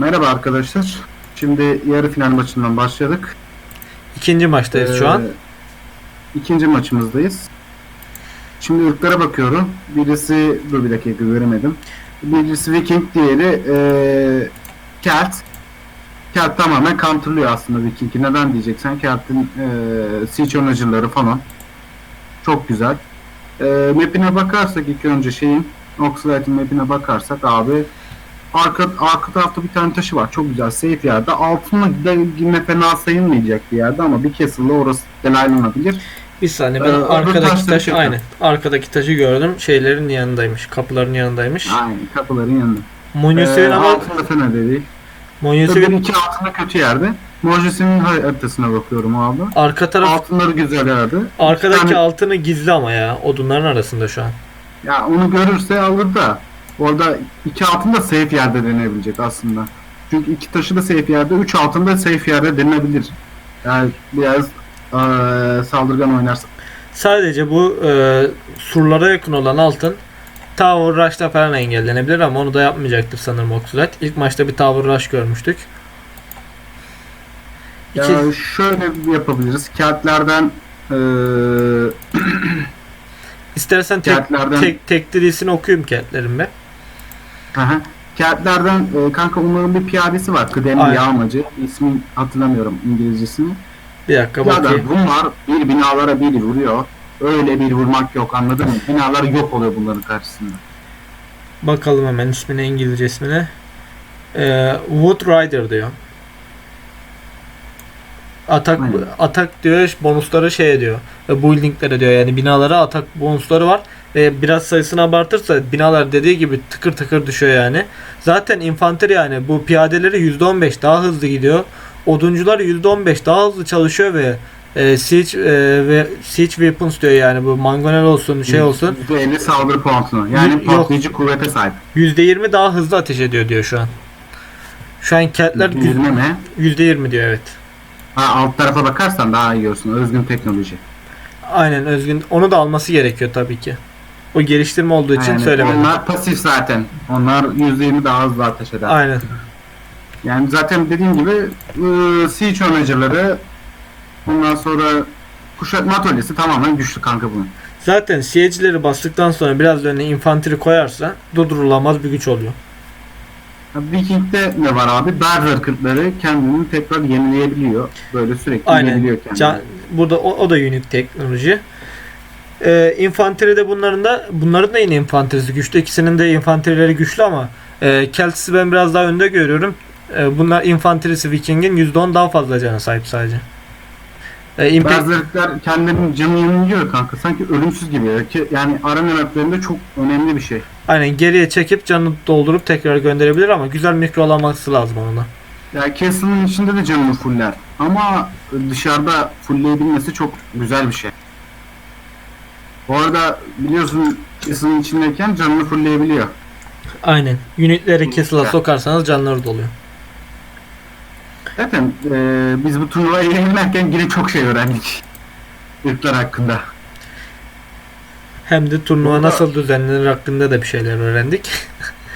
Merhaba arkadaşlar. Şimdi yarı final maçından başladık. İkinci maçtayız şu an. Ee, İkinci maçımızdayız. Şimdi ırklara bakıyorum. Birisi, dur bir dakika göremedim. Birisi Viking, diğeri ee, Kelt. Kelt tamamen counterlıyor aslında Viking'i. Neden diyeceksen Kelt'in ee, siege falan. Çok güzel. Ee, map'ine bakarsak ilk önce şeyin Oxlight'ın map'ine bakarsak abi arka, arka tarafta bir tane taşı var. Çok güzel. Safe yerde. Altına yine fena sayılmayacak bir yerde ama bir castle'da orası delaylanabilir. Bir saniye ben Ee, arkadaki taşı aynı. Arkadaki taşı gördüm. Şeylerin yanındaymış. Kapıların yanındaymış. Aynen kapıların yanında. Monyusev'in Ee, ama altında fena değil. Monyusev'in iki altında kötü yerde. Mojesi'nin haritasına bakıyorum abi. arka taraf Altınları güzel yerde. arkadaki Yani- altını gizli ama ya. Odunların arasında şu an. Ya onu görürse alır da orada iki altın da safe yerde denebilecek aslında. Çünkü iki taşı da safe yerde, üç altın da safe yerde denebilir. Yani biraz eee saldırgan oynarsa. Sadece bu e, surlara yakın olan altın Tower Rush'ta falan engellenebilir ama onu da yapmayacaktır sanırım Oxlight. İlk maçta bir Tower Rush görmüştük. İki, Ya şöyle yapabiliriz. Kağıtlardan eee istersen tek, kağıtlardan tek, tek dirisini okuyayım kağıtların be. Aha. Kağıtlardan e, kanka onların bir piyadesi var. Kıdemli Aynen. yağmacı. İsmi hatırlamıyorum İngilizcesini. Bir dakika Ya da bakayım. bunlar bir binalara bir vuruyor. Öyle bir vurmak yok anladın mı? Binalar yok oluyor bunların karşısında. Bakalım hemen ismine İngilizce ismine. Ee, Wood Rider diyor. Atak Aynen. atak diyor bonusları şey diyor. E, buildinglere diyor yani binalara atak bonusları var. E, biraz sayısını abartırsa binalar dediği gibi tıkır tıkır düşüyor yani. Zaten infanteri yani bu piyadeleri %15 daha hızlı gidiyor. Oduncular %15 daha hızlı çalışıyor ve e, siege e, ve siege weapons diyor yani bu mangonel olsun şey olsun %50 saldırı puanı. Yani Yok. patlayıcı kuvvete sahip. %20 daha hızlı ateş ediyor diyor şu an. Şu an gü- 20 mi? %20 diyor evet. Ha, alt tarafa bakarsan daha iyi görsün. Özgün teknoloji. Aynen Özgün onu da alması gerekiyor tabii ki. O geliştirme olduğu için Yani söylemedim. Onlar pasif zaten. Onlar %20 daha hızlı ateş eder. Aynen. Yani zaten dediğim gibi ıı, siege onacıları ondan sonra kuşatma atölyesi tamamen güçlü kanka bunun. Zaten siyecileri bastıktan sonra biraz önüne infanteri koyarsa durdurulamaz bir güç oluyor. Viking'de ne var abi? Berserk'ları kendini tekrar yenileyebiliyor. Böyle sürekli Aynen. yeniliyor kendini. Can, burada o, o da unique teknoloji. Ee, infanteri de bunların da bunların da yine infanterisi güçlü. İkisinin de infanterileri güçlü ama e, Kelts'i ben biraz daha önde görüyorum. E, bunlar infanterisi Viking'in %10 daha fazla cana sahip sadece. E, impact, Berserk'ler kendilerinin canını yeniliyor kanka. Sanki ölümsüz gibi. ya. Ki, yani arena maplerinde çok önemli bir şey. aynen geriye çekip canını doldurup tekrar gönderebilir ama güzel mikrolaması lazım ona. Ya Castle'ın içinde de canını fuller. Ama dışarıda fullleyebilmesi çok güzel bir şey. Bu arada biliyorsun Castle'ın içindeyken canını fullleyebiliyor. Aynen. Unitleri castle'a sokarsanız canları doluyor. Zaten e, biz bu turnuvayı yayınlarken yine çok şey öğrendik. Irklar hakkında. Hem de turnuva Burada- nasıl düzenlenir hakkında da bir şeyler öğrendik.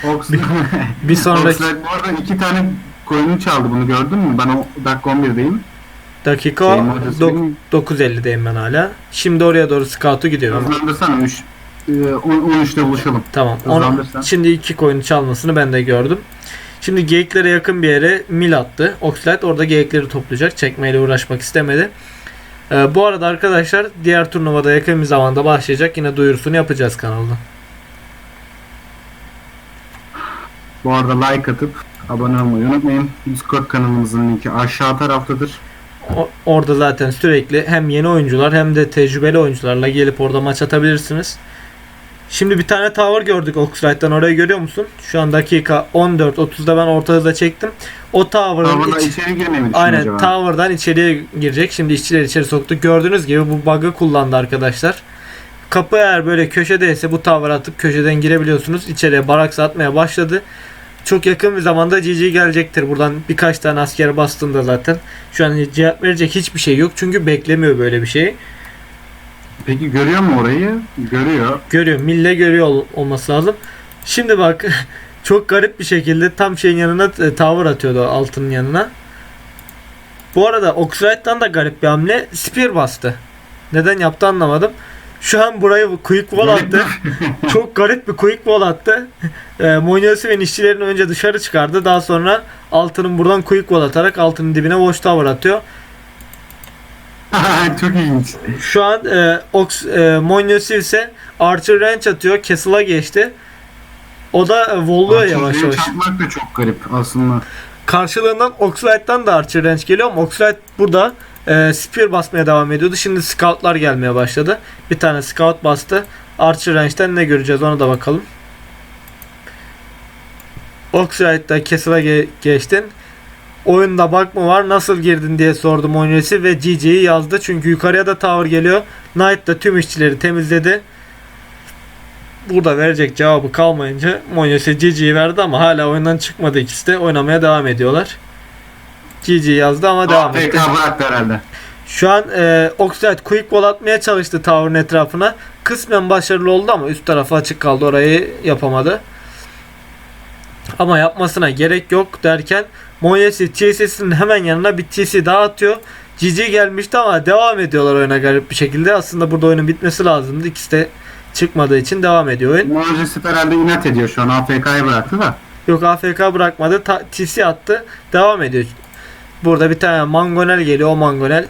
Ox Bir sonraki bu arada iki tane koyunu çaldı bunu gördün mü? Ben o dakika 11'deyim. dakika benim- 9.50'deyim ben hala. Şimdi oraya doğru scout'u gidiyorum. Hızlandırsana 3 13'te buluşalım. Tamam. Onu, şimdi iki koyunu çalmasını ben de gördüm. Şimdi geyiklere yakın bir yere mil attı. Oxlight orada geyikleri toplayacak. Çekmeyle uğraşmak istemedi. Ee, bu arada arkadaşlar diğer turnuvada yakın bir zamanda başlayacak. Yine duyurusunu yapacağız kanalda. Bu arada like atıp abone olmayı unutmayın. Discord kanalımızın linki aşağı taraftadır. O- orada zaten sürekli hem yeni oyuncular hem de tecrübeli oyuncularla gelip orada maç atabilirsiniz. Şimdi bir tane tower gördük Oxlight'tan orayı görüyor musun? Şu an dakika 14.30'da ben orta hızla çektim. O tower'ın Orada iç- içeri girmeyi mi Aynen acaba? tower'dan içeriye girecek. Şimdi işçiler içeri soktu. Gördüğünüz gibi bu bug'ı kullandı arkadaşlar. Kapı eğer böyle köşedeyse bu tower atıp köşeden girebiliyorsunuz. İçeriye barak atmaya başladı. Çok yakın bir zamanda GG gelecektir. Buradan birkaç tane asker bastığında zaten. Şu an cevap verecek hiçbir şey yok. Çünkü beklemiyor böyle bir şeyi. Peki görüyor mu orayı? Görüyor. Görüyor. Mille görüyor ol- olması lazım. Şimdi bak çok garip bir şekilde tam şeyin yanına e, tavır atıyordu altının yanına. Bu arada Oxride'dan da garip bir hamle. Spear bastı. Neden yaptı anlamadım. Şu an burayı quick wall attı. Çok garip bir quick wall attı. E, Monyosiv'in işçilerini önce dışarı çıkardı. Daha sonra altının buradan quick wall atarak altının dibine watch tower atıyor. Çok ilginç. Şu an e, Ox, e, Monyosiv ise Archer Range atıyor. Castle'a geçti. O da e, volluyor yavaş yavaş. Çarpmak da çok garip aslında. Karşılığından Oxlide'dan da Archer Range geliyor ama Oxlide burada e, Spear basmaya devam ediyordu. Şimdi Scout'lar gelmeye başladı. Bir tane Scout bastı. Archer Range'den ne göreceğiz ona da bakalım. Oxlide'da Castle'a ge- geçtin. Oyunda bug mı var? Nasıl girdin diye sordum oyuncusu ve GG'yi yazdı. Çünkü yukarıya da tower geliyor. Knight da tüm işçileri temizledi. Burada verecek cevabı kalmayınca Monyos'e GG'yi verdi ama hala oyundan çıkmadı ikisi de oynamaya devam ediyorlar. GG yazdı ama devam etti. Bıraktı herhalde. Şu an e, Oxide quick wall atmaya çalıştı tower'ın etrafına. Kısmen başarılı oldu ama üst tarafı açık kaldı. Orayı yapamadı. Ama yapmasına gerek yok derken Monyesi TC'sinin hemen yanına bir TC daha atıyor. GG gelmişti ama devam ediyorlar oyuna garip bir şekilde. Aslında burada oyunun bitmesi lazımdı. İkisi de çıkmadığı için devam ediyor oyun. Mojisip herhalde inat ediyor şu an. AFK'yı bıraktı da. Yok AFK bırakmadı. Ta- TC attı. Devam ediyor. Burada bir tane Mangonel geliyor. O Mangonel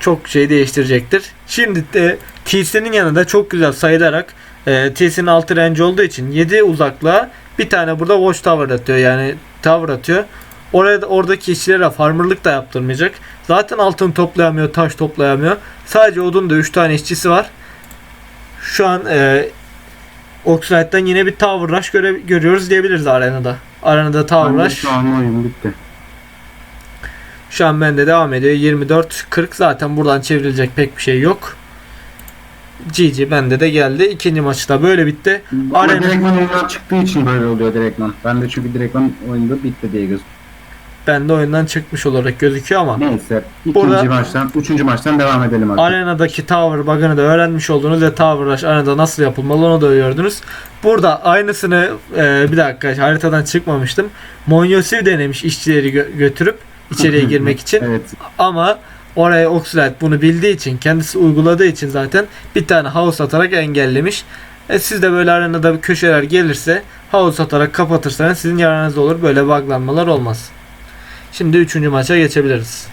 çok şey değiştirecektir. Şimdi de TC'nin yanında çok güzel sayılarak e, TC'nin altı range olduğu için 7 uzaklığa bir tane burada watch tower atıyor. Yani tower atıyor. Oraya da, oradaki işçilere farmerlık da yaptırmayacak. Zaten altın toplayamıyor, taş toplayamıyor. Sadece odun da 3 tane işçisi var. Şu an e, Oxlide'den yine bir tower rush göre, görüyoruz diyebiliriz arenada. Arenada tower rush. Şu an oyun bitti. Şu an bende devam ediyor. 24-40 zaten buradan çevrilecek pek bir şey yok. GG bende de geldi. İkinci maçı da böyle bitti. Arena- direktman oyundan çıktığı için böyle oluyor direktman. Ben de çünkü direktman oyunda bitti diye gözüküyor. Bende oyundan çıkmış olarak gözüküyor ama Neyse. ikinci Burada- maçtan, üçüncü maçtan devam edelim artık. arenadaki tower bug'ını da öğrenmiş oldunuz ve tower rush arenada nasıl yapılmalı onu da gördünüz. Burada aynısını e, bir dakika haritadan çıkmamıştım. Monyosiv denemiş işçileri gö- götürüp içeriye girmek için. Evet. Ama oraya Oxlade bunu bildiği için kendisi uyguladığı için zaten bir tane house atarak engellemiş. E siz de böyle arenada bir köşeler gelirse house atarak kapatırsanız sizin yararınıza olur. Böyle buglanmalar olmaz. Şimdi üçüncü maça geçebiliriz.